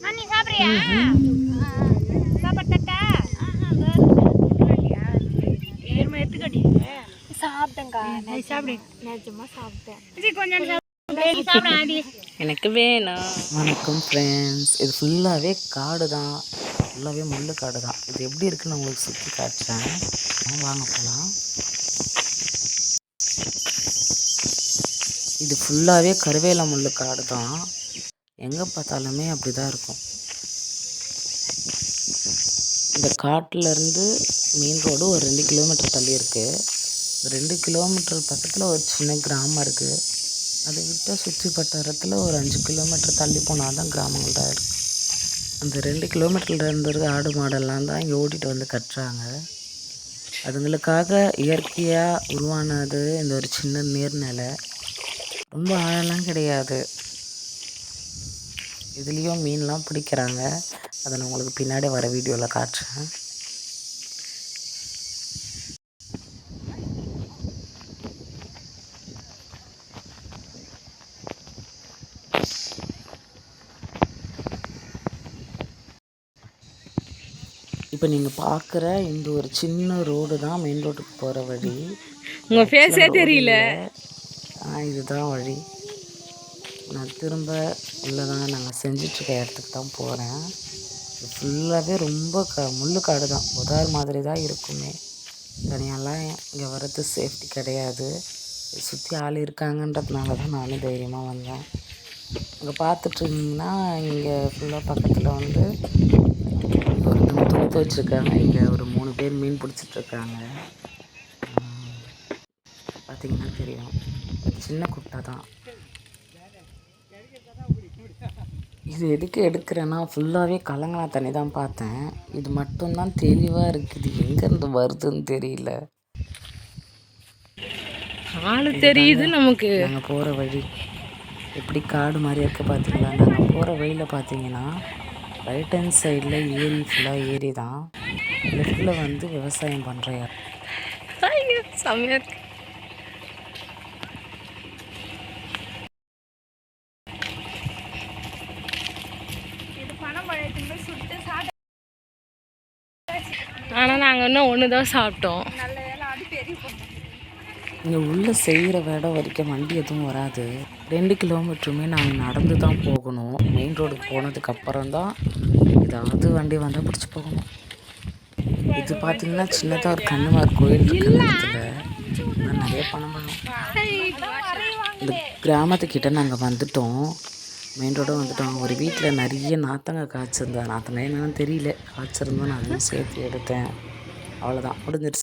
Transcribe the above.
அண்ணி சாப்பிடுறியா? சாப்பிட்டா ஏர்மா எடுத்துக்கடி சாப்பிட்டேங்க்கா சாப்பிடு. நிஜமா சாப்பிட்டேன். இது கொஞ்சம் சாப்பிடு. சாப்பிட ஆடி எனக்கு வேணும். வணக்கம் ஃப்ரெண்ட்ஸ் இது ஃபுல்லாகவே காடு தான் ஃபுல்லாகவே முள்ளு காடு தான் இது எப்படி இருக்குன்னு உங்களுக்கு சுற்றி காட்டுறேன். வாங்க போகலாம் இது ஃபுல்லாகவே கருவேல முள்ளு காடு தான் எங்கே பார்த்தாலுமே அப்படி தான் இருக்கும். இந்த காட்டிலேருந்து மெயின் ரோடு ஒரு ரெண்டு கிலோமீட்டர் தள்ளி இருக்குது ரெண்டு கிலோமீட்டர் பக்கத்தில் ஒரு சின்ன கிராமம் இருக்குது அதை விட்டால் சுற்றி பட்டாரத்தில் ஒரு அஞ்சு கிலோமீட்டர் தள்ளி போனால் தான் கிராமங்கள் தான் இருக்குது அந்த ரெண்டு கிலோமீட்டரில் இருந்திருக்க ஆடு மாடெல்லாம் தான் இங்கே ஓட்டிகிட்டு வந்து கட்டுறாங்க. அதுங்களுக்காக இயற்கையாக உருவானது இந்த ஒரு சின்ன நீர்நிலை. ரொம்ப ஆழம்லாம் கிடையாது. இதுலேயும் மீன்லாம் பிடிக்கிறாங்க. அதை நான் உங்களுக்கு பின்னாடி வர வீடியோவில் காட்டுறேன். இப்போ நீங்கள் பார்க்குற இந்த ஒரு சின்ன ரோடு தான் மெயின் ரோட்டுக்கு போகிற வழி. உங்கள் ஃபேஸே தெரியல. ஆ இதுதான் வழி. நான் திரும்ப உள்ளே தான் நாங்கள் செஞ்சிட்ருக்க இடத்துக்கு தான் போகிறேன். ஃபுல்லாகவே ரொம்ப க முள்ளு காடு தான். உதார் மாதிரி தான் இருக்குமே. தனியாலாம் இங்கே வர்றது சேஃப்டி கிடையாது. சுற்றி ஆள் இருக்காங்கன்றதுனால தான் நானும் தைரியமாக வந்தேன். இங்கே பார்த்துட்ருந்தீங்கன்னா இங்கே ஃபுல்லாக பக்கத்தில் வந்து ஒருத்தவங்க துணி துவைச்சிருக்காங்க இங்கே ஒரு மூணு பேர் மீன் பிடிச்சிட்ருக்காங்க. பார்த்தீங்கன்னா தெரியும். சின்ன குட்டை தான். இது எதுக்கு எடுக்கிறேன்னா ஃபுல்லாகவே கலங்கனா தண்ணி தான் பார்த்தேன். இது மட்டும்தான் தெளிவாக இருக்குது. எங்கேருந்து வருதுன்னு தெரியல. ஆளு தெரியுது நமக்கு. நாங்கள் போகிற வழி. எப்படி காடு மாதிரி இருக்க பார்த்தீங்களா நாங்கள் போகிற வழியில் பார்த்தீங்கன்னா ரைட் ஹேண்ட் சைடில் ஏரி ஃபுல்லாக ஏரி தான். லெஃப்டில் வந்து விவசாயம் பண்ணுற இடம். ஐயோ செம்மையா இருக்கு இது பணம் பழத்துக்கு சுட்டு சாப்பிட்டு ஆனால் நாங்கள் இன்னும் ஒன்று தான் சாப்பிட்டோம். இங்கே உள்ளே செய்கிற இடம் வரைக்கும் வண்டி எதுவும் வராது. ரெண்டு கிலோமீட்டருமே நாங்கள் நடந்து தான் போகணும் மெயின் ரோடுக்கு போனதுக்கு அப்புறம் தான் ஏதாவது வண்டி வந்தால் பிடிச்சி போகணும். இது பார்த்தீங்கன்னா சின்னதாக ஒரு கண்ணுமார் கோயில் இருக்கு இந்த இடத்துல நான் நிறைய பணம் பண்ணும் இந்த கிராமத்துக்கிட்ட நாங்கள் வந்துட்டோம். மெயின் ரோடும் வந்துட்டோம். ஒரு வீட்டில் நிறைய நாத்தங்க காய்ச்சிருந்தா நாத்தங்க என்னென்னு தெரியல. காய்ச்சிருந்தோம் நான் அதையும் சேர்த்து எடுத்தேன். அவ்வளோதான் முடிஞ்சிருச்சு.